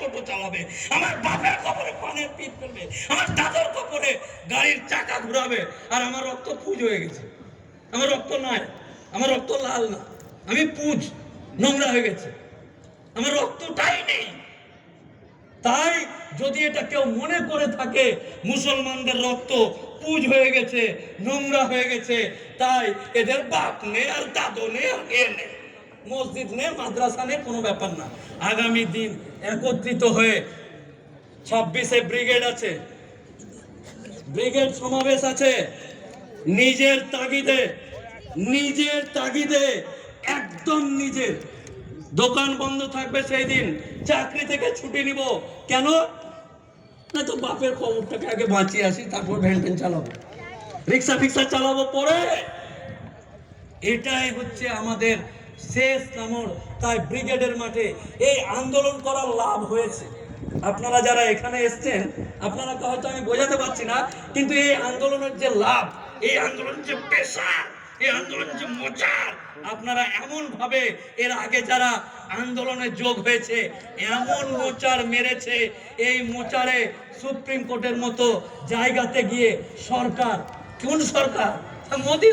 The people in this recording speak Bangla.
টোটো চালাবে। আমার বাপের কপরে পানের পিট ফেলবে। আমার দাদার কপরে গাড়ির চাকা ঘুরাবে। আর আমার রক্ত পুজ হয়ে গেছে। আমার রক্ত নাই। আমার রক্ত লাল না। আমি পুজ, নোংরা হয়ে গেছে। আমার রক্তটাই নেই। তাই যদি এটা কেউ মনে করে থাকে, মুসলমানদের রক্ত পুজ হয়ে গেছে, নোংরা হয়ে গেছে, তাই এদের বাপ নেই আর দাদু নেই আর এ নেই। মসজিদ নেই মাদ্রাসা নেই কোনো ব্যাপার না। আগামী দিন একত্রিত হয়ে ছাব্বিশে ব্রিগেড আছে। ব্রিগেড সমাবেশ আছে। নিজের তাগিদে নিজের তাগিদে, একদম নিজের। দোকান বন্ধ থাকবে সেই দিন। চাকরি থেকে ছুটি নিব। কেন? না তো বাপের খবরটাকে আগে বাঁচিয়ে আসি, তারপর ভ্যান ট্যান চালাবো। রিক্সা ফিক্সা চালাবো পরে। এটাই হচ্ছে আমাদের শেষ কামড় তাই ব্রিগেডের মাঠে এই আন্দোলন করার লাভ হয়েছে। আপনারা যারা এখানে এসছেন, আপনারা হয়তো আমি বোঝাতে পারছি না, কিন্তু এই আন্দোলনের যে লাভ, এই আন্দোলনের যে পেশা এই আন্দোলনের যে মোচার আপনারা এমন ভাবে এর আগে যারা আন্দোলনে যোগ হয়েছে, এমন মোচার মেরেছে, এই মোচারে সুপ্রিম কোর্টের মতো জায়গাতে গিয়ে সরকার, কোন সরকার? মোদী